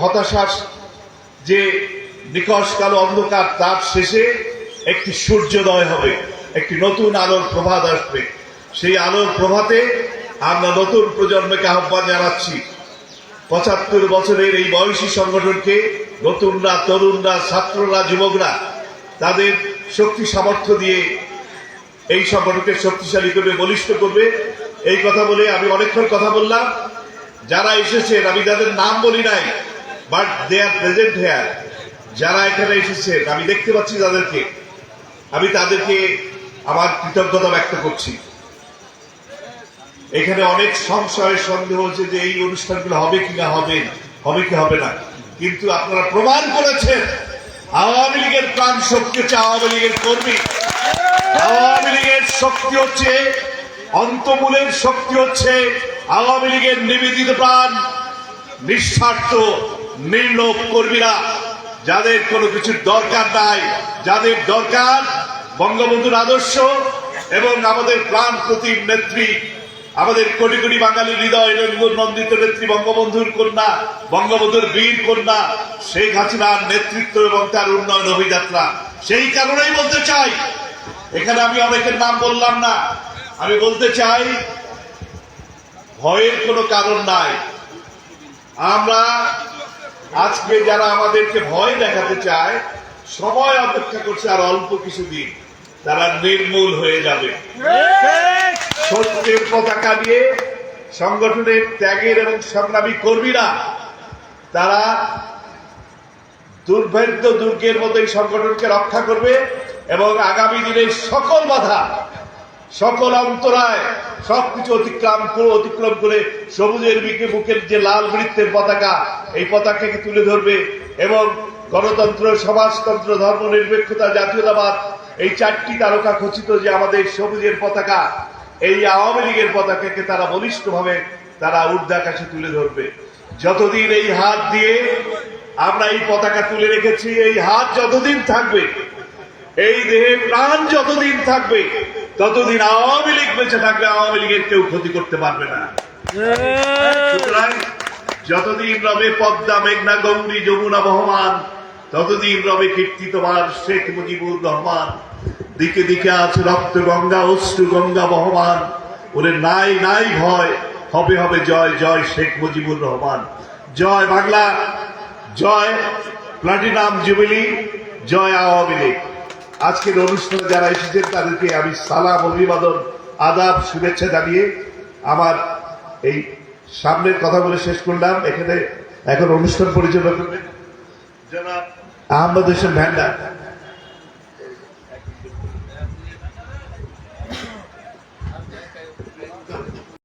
হতাশার যে নিকশ কালো অন্ধকার তার শেষে একটি সূর্যোদয় হবে, একটি নতুন আলোর প্রভাত আসবে। সেই আলোর প্রভাতে আমরা নতুন প্রজন্মকে আহ্বান জানাচ্ছি। পঁচাত্তর বছরের এই বয়সী সংগঠনকে নতুনরা, তরুণরা, ছাত্ররা, যুবকরা, তাদের শক্তি সামর্থ্য দিয়ে এই সংগঠনকে শক্তিশালী করবে, বলিষ্ঠ করবে। এই কথা বলে আমি অনেকক্ষণ কথা বললাম। যারা এসেছেন আমি তাদের নাম বলি নাই। But they are present here যারা এখানে এসেছেন আমি দেখতে পাচ্ছি তাদেরকে। আমি তাদেরকে আমার কৃতজ্ঞতা ব্যক্ত করছি। এখানে অনেক সংশয় সন্দেহ হচ্ছে যে এই অনুষ্ঠানগুলো হবে কি না হবে হবে কি হবে না। কিন্তু আপনারা প্রমাণ করেছেন, আওয়ামী লীগের প্রাণ শক্তি হচ্ছে আওয়ামী লীগের কর্মী। আওয়ামী লীগের শক্তি হচ্ছে, অন্তমূলের শক্তি হচ্ছে আওয়ামী লীগের নিবেদিত প্রাণ, নিঃস্বার্থ। নির্লোভ কর্মীরা, যাদের কোনো কিছুর দরকার নাই, যাদের দরকার বঙ্গবন্ধুর আদর্শ এবং আমাদের প্রাণ প্রতিম নেত্রী, আমাদের কোটি কোটি বাঙালি হৃদয় নন্দিত নেত্রী বঙ্গবন্ধুর কন্যা, বঙ্গবন্ধুর বীর কন্যা শেখ হাসিনার নেতৃত্ব এবং তার উন্নয়ন অভিযাত্রা। সেই কারণেই বলতে চাই, এখানে আমি অনেকের নাম বললাম না, আমি বলতে চাই, ভয়ের কোনো কারণ নাই। আমরা আজকে যারা আমাদেরকে ভয় দেখাতে চায় সময় অপেক্ষা করছে আর অল্প কিছুদিন তারা নির্মূল হয়ে যাবে। সত্যের পতাকা নিয়ে সংগঠনের ত্যাগের এবং সংগ্রামী কর্মীরা, তারা দুর্ভেদ্য দুর্গের মতো এই সংগঠনকে রক্ষা করবে এবং আগামী দিনে সকল বাধা সকল অন্তরায় সবকিছু অতিক্রম করে অতিক্রম করে সবুজের বিকে বুকের যে লাল বৃত্তের পতাকা, এই পতাকাকে তুলে ধরবে এবং গণতন্ত্র, সমাজতন্ত্র, ধর্ম নিরপেক্ষতা, জাতীয়তাবাদ, এই চারটি তারকা খচিত যে আমাদের সবুজের পতাকা, এই আওয়ামী লীগের পতাকাকে তারা বলিষ্ঠভাবে তারা ঊর্ধ্বাকাশে তুলে ধরবে। যতদিন এই হাত দিয়ে আমরা এই পতাকা তুলে রেখেছি, এই হাত যতদিন থাকবে, এই দেহে প্রাণ যতদিন থাকবে ততদিন আওয়ামী লীগ বেঁচে থাকবে আওয়ামী লীগের কেউ ক্ষতি করতে পারবে না। সুতরাং যতদিন রবে পদ্মা, মেঘনা, গৌরী, যমুনা বহমান, ততদিন রবে কীর্তি তোমার, শেখ মুজিবুর রহমান। দিকে দিকে আছে রক্ত গঙ্গা, অশ্রু গঙ্গা বহমান। ওরে নাই নাই ভয়, হবে হবে জয় জয় শেখ মুজিবুর রহমান। জয় বাংলা, জয় প্লাটিনাম জুবিলি, জয় আওয়ামী লীগ। আজকের অনুষ্ঠানে যারা এসেছেন, তাদেরকে আমি সালাম, অভিবাদন, আদাব, শুভেচ্ছা জানিয়ে আমার এই সামনের কথা বলে শেষ করলাম। এখানে এখন অনুষ্ঠান পরিচালনা করবেন জনাব আহমদ হোসেন ভ্যান্ডার